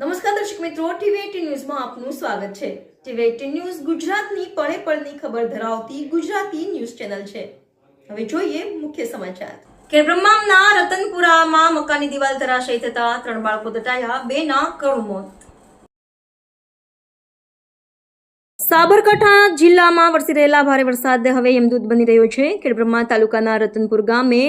નમસ્કાર દર્શક મિત્રો ટીવી ન્યૂઝમાં આપનું સ્વાગત છે. ટીવી એટીન ન્યૂઝ ગુજરાતની પળે પળની ખબર ધરાવતી ગુજરાતી ન્યૂઝ ચેનલ છે. હવે જોઈએ મુખ્ય સમાચાર. ખેડબ્રહ્માના રતનપુરામાં મકાનની દિવાલ ધરાશયી થતા ત્રણ બાળકો દટાયા, બેના કરુણ મોત. સાબરકાંઠા જિલ્લામાં વરસી રહેલા ભારે વરસાદ હવે યમદૂત બની રહ્યો છે. ખેડબ્રહ્મા તાલુકાના રતનપુર ગામે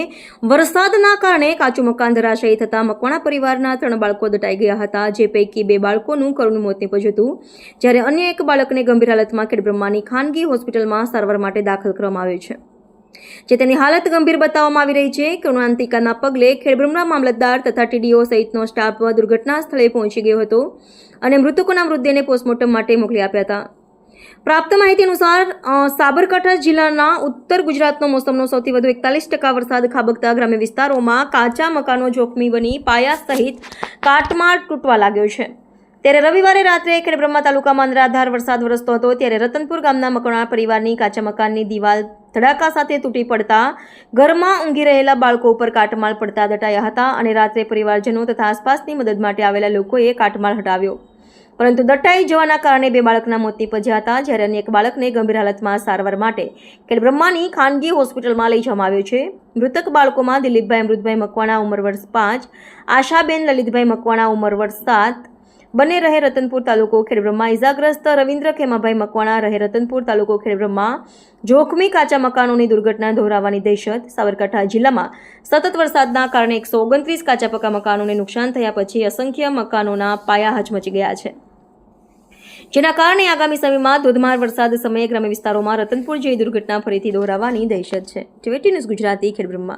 વરસાદના કારણે કાચું મકાન ધરાશયી થતાં મકવાણા પરિવારના ત્રણ બાળકો દટાઈ ગયા હતા, જે પૈકી બે બાળકોનું કરુણ મોત નીપજ્યું હતું. જ્યારે અન્ય એક બાળકને ગંભીર હાલતમાં ખેડબ્રહ્માની ખાનગી હોસ્પિટલમાં સારવાર માટે દાખલ કરવામાં આવ્યો છે. જે તેની હાલત ગંભીર બતાવવામાં આવી રહી છે. કરુણાંતિકાના પગલે ખેડબ્રહ્મા મામલતદાર તથા ટીડીઓ સહિતનો સ્ટાફ દુર્ઘટના સ્થળે પહોંચી ગયો હતો અને મૃતકોના મૃતદેહને પોસ્ટમોર્ટમ માટે મોકલી આપ્યા હતા. પ્રાપ્ત માહિતી અનુસાર સાબરકાંઠા જિલ્લાના ઉત્તર ગુજરાતનો મોસમનો સૌથી વધુ એકતાલીસ ટકા વરસાદ ખાબકતા ગ્રામ્ય વિસ્તારોમાં કાચા મકાનો જોખમી બની પાયા સહિત કાટમાળ તૂટવા લાગ્યો છે. ત્યારે રવિવારે રાત્રે ખેડબ્રહ્મા તાલુકામાં અનરાધાર વરસાદ વરસતો હતો, ત્યારે રતનપુર ગામના મકવાણા પરિવારની કાચા મકાનની દિવાલ ધડાકા સાથે તૂટી પડતા ઘરમાં ઊંઘી રહેલા બાળકો ઉપર કાટમાળ પડતા દટાયા હતા અને રાત્રે પરિવારજનો તથા આસપાસની મદદ માટે આવેલા લોકોએ કાટમાળ હટાવ્યો. પરંતુ દટાઈ જવાના કારણે બે બાળકના મોત નિપજ્યા હતા, જ્યારે અન્ય એક બાળકને ગંભીર હાલતમાં સારવાર માટે ખેડબ્રહ્માની ખાનગી હોસ્પિટલમાં લઈ જવામાં આવ્યો છે. મૃતક બાળકોમાં દિલીપભાઈ, અમૃતભાઈ મકવાણા, ઉંમર વર્ષ પાંચ, આશાબેન, લલિતભાઈ મકવાણા, ઉંમર વર્ષ સાત, બંને રહે રતનપુર તાલુકો ખેડબ્રહ્મા. ઇજાગ્રસ્ત રવિન્દ્ર ખેમાભાઈ મકવાણા રહે રતનપુર તાલુકો ખેડબ્રહ્મા. જોખમી કાચા મકાનોની દુર્ઘટના દોહરાવાની દહેશત સાબરકાંઠા જિલ્લામાં. સતત વરસાદના કારણે એકસો ઓગણત્રીસ કાચા પક્કા મકાનોને નુકસાન થયા પછી અસંખ્ય મકાનોના પાયા હચમચી ગયા છે. જેના કારણે આગામી સમયમાં ધોધમાર વરસાદ સમયે ગ્રામ્ય વિસ્તારોમાં રતનપુર જેવી દુર્ઘટના ફરીથી દોહરાવાની દહેશત છે. TV news Gujarati, Khedbrahma.